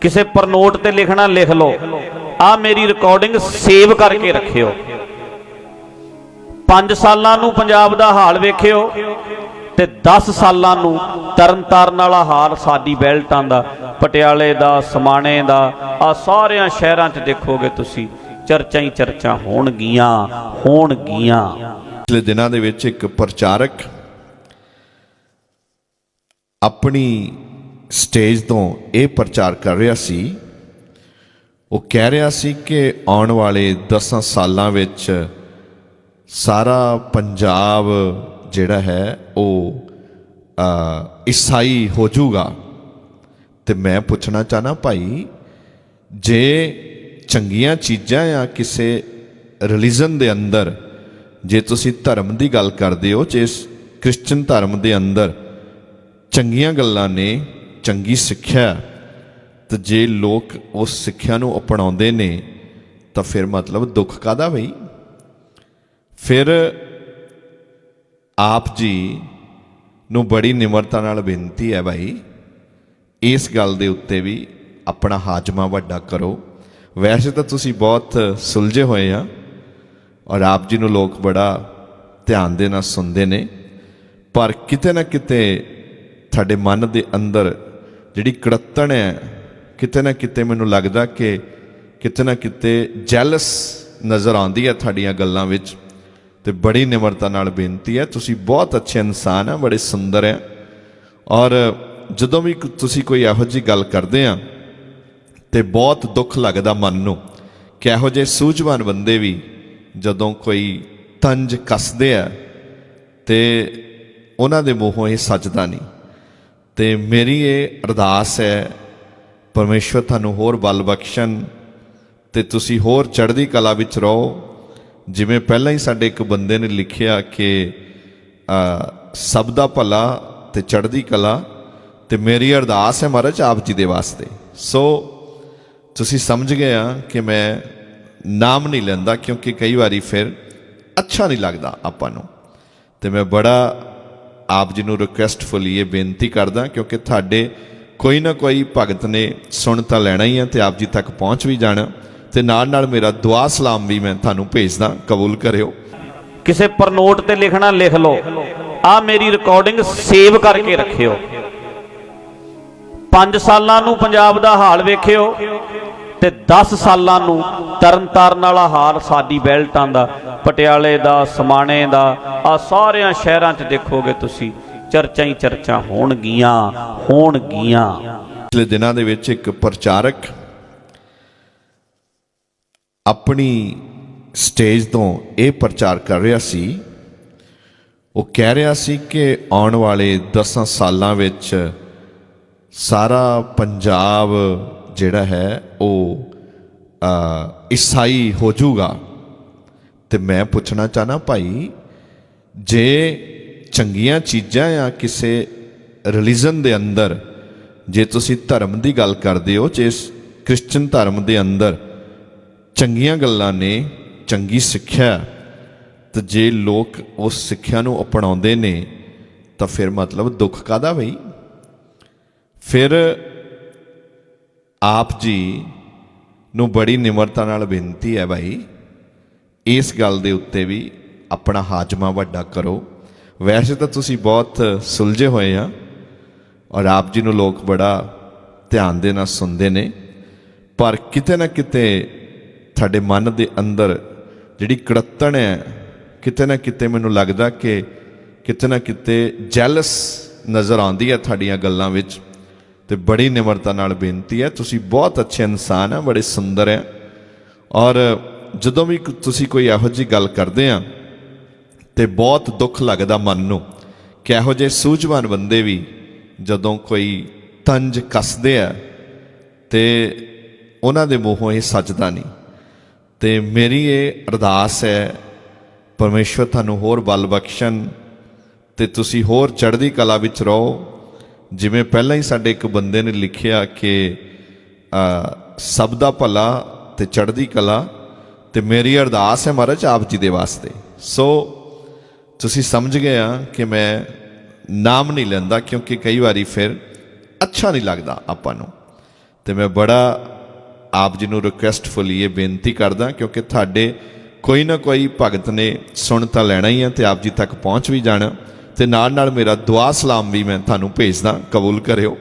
ਕਿਸੇ ਪਰਨੋਟ ਤੇ ਲਿਖਣਾ ਲਿਖ ਲਓ। ਆ ਮੇਰੀ ਰਿਕਾਰਡਿੰਗ ਸੇਵ ਕਰਕੇ ਰੱਖਿਓ। 5 ਸਾਲਾਂ ਨੂੰ ਪੰਜਾਬ ਦਾ ਹਾਲ ਵੇਖਿਓ ਤੇ 10 ਸਾਲਾਂ ਨੂੰ ਤਰਨਤਾਰਨ ਵਾਲਾ ਹਾਲ ਸਾਡੀ ਬੈਲਟਾਂ ਦਾ, ਪਟਿਆਲੇ ਦਾ, ਸਮਾਣੇ ਦਾ, ਆ ਸਾਰਿਆਂ ਸ਼ਹਿਰਾਂ 'ਚ ਦੇਖੋਗੇ ਤੁਸੀਂ, ਚਰਚਾ ਹੀ ਚਰਚਾ ਹੋਣਗੀਆਂ ਹੋਣਗੀਆਂ। ਪਿਛਲੇ ਦਿਨਾਂ ਦੇ ਵਿੱਚ ਇੱਕ ਪ੍ਰਚਾਰਕ ਆਪਣੀ ਸਟੇਜ ਤੋਂ ਇਹ ਪ੍ਰਚਾਰ ਕਰ ਰਿਹਾ ਸੀ, ਉਹ ਕਹਿ ਰਿਹਾ ਸੀ ਕਿ ਆਉਣ ਵਾਲੇ 10 ਸਾਲਾਂ ਵਿੱਚ ਸਾਰਾ ਪੰਜਾਬ ਜਿਹੜਾ ਹੈ ਉਹ ਈਸਾਈ ਹੋ ਜਾਊਗਾ। ਤੇ ਮੈਂ ਪੁੱਛਣਾ ਚਾਹਨਾ ਭਾਈ, ਜੇ ਚੰਗੀਆਂ ਚੀਜ਼ਾਂ ਆ ਕਿਸੇ ਰਿਲੀਜਨ ਦੇ ਅੰਦਰ, ਜੇ ਤੁਸੀਂ ਧਰਮ ਦੀ ਗੱਲ ਕਰਦੇ ਹੋ, ਜੇ ਇਸ ਕ੍ਰਿਸਚਨ ਧਰਮ ਦੇ ਅੰਦਰ ਚੰਗੀਆਂ ਗੱਲਾਂ ਨੇ ਚੰਗੀ ਸਿੱਖਿਆ ਹੈ, ਤੇ ਜੇ ਲੋਕ ਉਸ ਸਿੱਖਿਆ ਨੂੰ ਅਪਣਾਉਂਦੇ ਨੇ ਤਾਂ ਫਿਰ ਮਤਲਬ ਦੁੱਖ ਕਾਦਾ ਬਈ? ਫਿਰ ਆਪ ਜੀ ਨੂੰ ਬੜੀ ਨਿਮਰਤਾ ਨਾਲ ਬੇਨਤੀ ਹੈ ਭਾਈ ਇਸ ਗੱਲ ਦੇ ਉੱਤੇ ਵੀ ਆਪਣਾ ਹਾਜਮਾ ਵੱਡਾ ਕਰੋ। ਵੈਸੇ ਤਾਂ ਤੁਸੀਂ ਬਹੁਤ ਸੁਲਝੇ ਹੋਏ ਆ ਔਰ ਆਪ ਜੀ ਨੂੰ ਲੋਕ ਬੜਾ ਧਿਆਨ ਦੇ ਨਾਲ ਸੁਣਦੇ ਨੇ ਪਰ ਕਿਤੇ ਨਾ ਕਿਤੇ ਤੁਹਾਡੇ ਮਨ ਦੇ ਅੰਦਰ ਜਿਹੜੀ ਕੜੱਤਣ ਹੈ, ਕਿਤੇ ਨਾ ਕਿਤੇ ਮੈਨੂੰ ਲੱਗਦਾ ਕਿ ਕਿਤੇ ਨਾ ਕਿਤੇ ਜੈਲਸ ਨਜ਼ਰ ਆਉਂਦੀ ਹੈ ਤੁਹਾਡੀਆਂ ਗੱਲਾਂ ਵਿੱਚ ਤੇ ਬੜੀ ਨਿਮਰਤਾ ਨਾਲ ਬੇਨਤੀ ਹੈ। ਤੁਸੀਂ ਬਹੁਤ ਅੱਛੇ ਇਨਸਾਨ ਆ, ਬੜੇ ਸੁੰਦਰ ਹੈ ਔਰ ਜਦੋਂ ਵੀ ਤੁਸੀਂ ਕੋਈ ਇਹੋ ਜਿਹੀ ਗੱਲ ਕਰਦੇ ਆ ਤੇ ਬਹੁਤ ਦੁੱਖ ਲੱਗਦਾ ਮਨ ਨੂੰ ਕਿ ਇਹੋ ਜਿਹੇ ਸੂਝਵਾਨ ਬੰਦੇ ਵੀ ਜਦੋਂ ਕੋਈ ਤੰਜ ਕੱਸਦੇ ਆ ਤੇ ਉਹਨਾਂ ਦੇ ਮੂੰਹੋਂ ਇਹ ਸੱਚਦਾ ਨਹੀਂ। ਤੇ ਮੇਰੀ ਇਹ ਅਰਦਾਸ ਹੈ, ਪਰਮੇਸ਼ਵਰ ਤੁਹਾਨੂੰ ਹੋਰ ਬਲ ਬਖਸ਼ਣ ਤੇ ਤੁਸੀਂ ਹੋਰ ਚੜ੍ਹਦੀ ਕਲਾ ਵਿੱਚ ਰਹੋ। ਜਿਵੇਂ ਪਹਿਲਾਂ ਹੀ ਸਾਡੇ ਇੱਕ ਬੰਦੇ ਨੇ ਲਿਖਿਆ ਕਿ ਸਭ ਦਾ ਭਲਾ ਤੇ ਚੜ੍ਹਦੀ ਕਲਾ ਤੇ ਮੇਰੀ ਅਰਦਾਸ ਹੈ ਮਹਾਰਾਜ ਆਪ ਜੀ ਦੇ ਵਾਸਤੇ। ਸੋ ਤੁਸੀਂ ਸਮਝ ਗਏ ਆ ਕਿ ਮੈਂ ਨਾਮ ਨਹੀਂ ਲੈਂਦਾ ਕਿਉਂਕਿ ਕਈ ਵਾਰੀ ਫਿਰ ਅੱਛਾ ਨਹੀਂ ਲੱਗਦਾ ਆਪਾਂ ਨੂੰ। ਤੇ ਮੈਂ ਬੜਾ ਆਪ ਜੀ ਨੂੰ ਰਿਕੁਐਸਟਫੁਲੀ ਇਹ ਬੇਨਤੀ ਕਰਦਾ ਕਿਉਂਕਿ ਤੁਹਾਡੇ ਕੋਈ ਨਾ ਕੋਈ ਭਗਤ ਨੇ ਸੁਣ ਤਾਂ ਲੈਣਾ ਹੀ ਹੈ ਤੇ ਆਪ ਜੀ ਤੱਕ ਪਹੁੰਚ ਵੀ ਜਾਣਾ ਤੇ ਨਾਲ ਨਾਲ ਮੇਰਾ ਦੁਆ ਸਲਾਮ ਵੀ ਮੈਂ ਤੁਹਾਨੂੰ ਭੇਜਦਾ, ਕਬੂਲ ਕਰਿਓ। ਕਿਸੇ ਪਰ ਨੋਟ ਤੇ ਲਿਖਣਾ ਲਿਖ ਲਓ। ਆ ਮੇਰੀ ਰਿਕਾਰਡਿੰਗ ਸੇਵ ਕਰਕੇ ਰੱਖਿਓ। 5 ਸਾਲਾਂ ਨੂੰ ਪੰਜਾਬ ਦਾ ਹਾਲ ਵੇਖਿਓ ਤੇ 10 ਸਾਲਾਂ ਨੂੰ ਤਰਨਤਾਰਨ ਵਾਲਾ ਹਾਲ, ਸਾਡੀ ਬੈਲਟਾਂ ਦਾ, ਪਟਿਆਲੇ ਦਾ, ਸਮਾਣੇ ਦਾ ਆ ਸਾਰਿਆਂ ਸ਼ਹਿਰਾਂ 'ਚ ਦੇਖੋਗੇ ਤੁਸੀਂ, ਚਰਚਾ ਹੀ ਚਰਚਾ ਹੋਣਗੀਆਂ ਹੋਣਗੀਆਂ। ਪਿਛਲੇ ਦਿਨਾਂ ਦੇ ਵਿੱਚ ਇੱਕ ਪ੍ਰਚਾਰਕ ਆਪਣੀ ਸਟੇਜ ਤੋਂ ਇਹ ਪ੍ਰਚਾਰ ਕਰ ਰਿਹਾ ਸੀ। ਉਹ ਕਹਿ ਰਿਹਾ ਸੀ ਕਿ ਆਉਣ ਵਾਲੇ 10 ਸਾਲਾਂ ਵਿੱਚ ਸਾਰਾ ਪੰਜਾਬ ਜਿਹੜਾ ਹੈ ਉਹ ਈਸਾਈ ਹੋ ਜਾਊਗਾ। ਤੇ ਮੈਂ ਪੁੱਛਣਾ ਚਾਹਨਾ ਭਾਈ ਜੇ ਚੰਗੀਆਂ ਚੀਜ਼ਾਂ ਆ ਕਿਸੇ ਰਿਲੀਜਨ ਦੇ ਅੰਦਰ ਜੇ ਤੁਸੀਂ ਧਰਮ ਦੀ ਗੱਲ ਕਰਦੇ ਹੋ ਜੇ ਇਸ ਕ੍ਰਿਸਚਨ ਧਰਮ ਦੇ ਅੰਦਰ ਚੰਗੀਆਂ ਗੱਲਾਂ ਨੇ ਚੰਗੀ ਸਿੱਖਿਆ ਹੈ, ਤੇ ਜੇ ਲੋਕ ਉਸ ਸਿੱਖਿਆ ਨੂੰ ਅਪਣਾਉਂਦੇ ਨੇ ਤਾਂ ਫਿਰ ਮਤਲਬ ਦੁੱਖ ਕਾਦਾ ਬਈ? ਫਿਰ ਆਪ ਜੀ ਨੂੰ ਬੜੀ ਨਿਮਰਤਾ ਨਾਲ ਬੇਨਤੀ ਹੈ ਭਾਈ, ਇਸ ਗੱਲ ਦੇ ਉੱਤੇ ਵੀ ਆਪਣਾ ਹਾਜਮਾ ਵੱਡਾ ਕਰੋ। ਵੈਸੇ ਤਾਂ ਤੁਸੀਂ ਬਹੁਤ ਸੁਲਝੇ ਹੋਏ ਆ ਔਰ ਆਪ ਜੀ ਨੂੰ ਲੋਕ ਬੜਾ ਧਿਆਨ ਦੇ ਨਾਲ ਸੁਣਦੇ ਨੇ, ਪਰ ਕਿਤੇ ਨਾ ਕਿਤੇ ਤੁਹਾਡੇ ਮਨ ਦੇ ਅੰਦਰ ਜਿਹੜੀ ਕੜੱਤਣ ਹੈ, ਕਿਤੇ ਨਾ ਕਿਤੇ ਮੈਨੂੰ ਲੱਗਦਾ ਕਿ ਕਿਤੇ ਨਾ ਕਿਤੇ ਜੈਲਸ ਨਜ਼ਰ ਆਉਂਦੀ ਹੈ ਤੁਹਾਡੀਆਂ ਗੱਲਾਂ ਵਿੱਚ। ਤੇ ਬੜੀ ਨਿਮਰਤਾ ਨਾਲ ਬੇਨਤੀ ਹੈ। ਤੁਸੀਂ ਬਹੁਤ ਅੱਛੇ ਇਨਸਾਨ ਆ ਬੜੇ ਸੁੰਦਰ ਹੈ। ਔਰ ਜਦੋਂ ਵੀ ਤੁਸੀਂ ਕੋਈ ਇਹੋ ਜਿਹੀ ਗੱਲ ਕਰਦੇ ਆ ਤੇ ਬਹੁਤ ਦੁੱਖ ਲੱਗਦਾ ਮਨ ਨੂੰ ਕਿ ਇਹੋ ਜਿਹੇ ਸੂਝਵਾਨ ਬੰਦੇ ਵੀ ਜਦੋਂ ਕੋਈ ਤੰਜ ਕੱਸਦੇ ਆ ਤੇ ਉਹਨਾਂ ਦੇ ਮੂੰਹੋਂ ਇਹ ਸੱਚਦਾ ਨਹੀਂ। ਤੇ ਮੇਰੀ ਇਹ ਅਰਦਾਸ ਹੈ, ਪਰਮੇਸ਼ਵਰ ਤੁਹਾਨੂੰ ਹੋਰ ਬਲ ਬਖਸ਼ਣ ਤੇ ਤੁਸੀਂ ਹੋਰ ਚੜ੍ਹਦੀ ਕਲਾ ਵਿੱਚ ਰਹੋ। ਜਿਵੇਂ ਪਹਿਲਾਂ ਹੀ ਸਾਡੇ ਇੱਕ ਬੰਦੇ ਨੇ ਲਿਖਿਆ ਕਿ ਸਭ ਦਾ ਭਲਾ ਤੇ ਚੜ੍ਹਦੀ ਕਲਾ ਤੇ ਮੇਰੀ ਅਰਦਾਸ ਹੈ ਮਹਾਰਾਜ ਆਪ ਜੀ ਦੇ ਵਾਸਤੇ। ਸੋ ਤੁਸੀਂ ਸਮਝ ਗਏ ਆ ਕਿ ਮੈਂ ਨਾਮ ਨਹੀਂ ਲੈਂਦਾ ਕਿਉਂਕਿ ਕਈ ਵਾਰੀ ਫਿਰ ਅੱਛਾ ਨਹੀਂ ਲੱਗਦਾ ਆਪਾਂ ਨੂੰ। ਤੇ ਮੈਂ ਬੜਾ ਆਪ ਜੀ ਨੂੰ ਰਿਕੁਐਸਟਫੁਲੀ ਇਹ ਬੇਨਤੀ ਕਰਦਾ ਕਿਉਂਕਿ ਤੁਹਾਡੇ ਕੋਈ ਨਾ ਕੋਈ ਭਗਤ ਨੇ ਸੁਣ ਤਾਂ ਲੈਣਾ ਹੀ ਹੈ ਤੇ ਆਪ ਜੀ ਤੱਕ ਪਹੁੰਚ ਵੀ ਜਾਣਾ। ਤੇ ਨਾਲ ਨਾਲ ਮੇਰਾ ਦੁਆ ਸਲਾਮ ਵੀ ਮੈਂ ਤੁਹਾਨੂੰ ਭੇਜਦਾ ਕਬੂਲ ਕਰਿਓ।